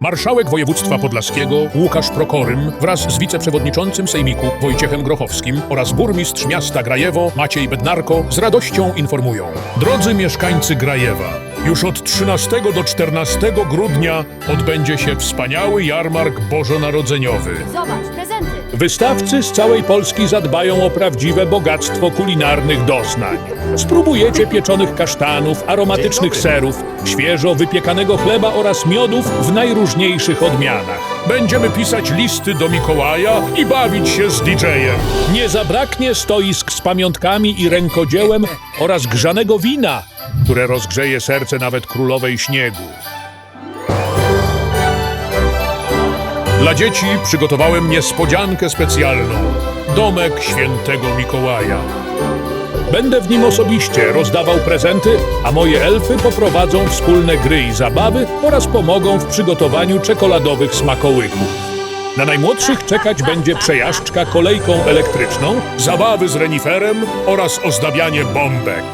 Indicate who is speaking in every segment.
Speaker 1: Marszałek województwa podlaskiego Łukasz Prokorym wraz z wiceprzewodniczącym sejmiku Wojciechem Grochowskim oraz burmistrz miasta Grajewo Maciej Bednarko z radością informują. Drodzy mieszkańcy Grajewa, już od 13 do 14 grudnia odbędzie się wspaniały jarmark bożonarodzeniowy.
Speaker 2: Zobacz!
Speaker 1: Wystawcy z całej Polski zadbają o prawdziwe bogactwo kulinarnych doznań. Spróbujecie pieczonych kasztanów, aromatycznych serów, świeżo wypiekanego chleba oraz miodów w najróżniejszych odmianach. Będziemy pisać listy do Mikołaja i bawić się z DJ-em. Nie zabraknie stoisk z pamiątkami i rękodziełem oraz grzanego wina, które rozgrzeje serce nawet królowej śniegu. Dla dzieci przygotowałem niespodziankę specjalną. Domek świętego Mikołaja. Będę w nim osobiście rozdawał prezenty, a moje elfy poprowadzą wspólne gry i zabawy oraz pomogą w przygotowaniu czekoladowych smakołyków. Na najmłodszych czekać będzie przejażdżka kolejką elektryczną, zabawy z reniferem oraz ozdabianie bombek.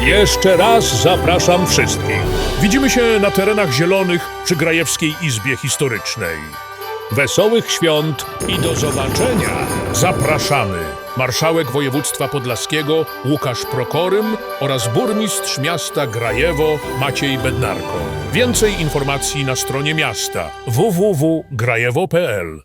Speaker 1: Jeszcze raz zapraszam wszystkich. Widzimy się na terenach zielonych przy Grajewskiej Izbie Historycznej. Wesołych świąt i do zobaczenia. Zapraszamy. Marszałek województwa podlaskiego Łukasz Prokorym oraz burmistrz miasta Grajewo Maciej Bednarko. Więcej informacji na stronie miasta www.grajewo.pl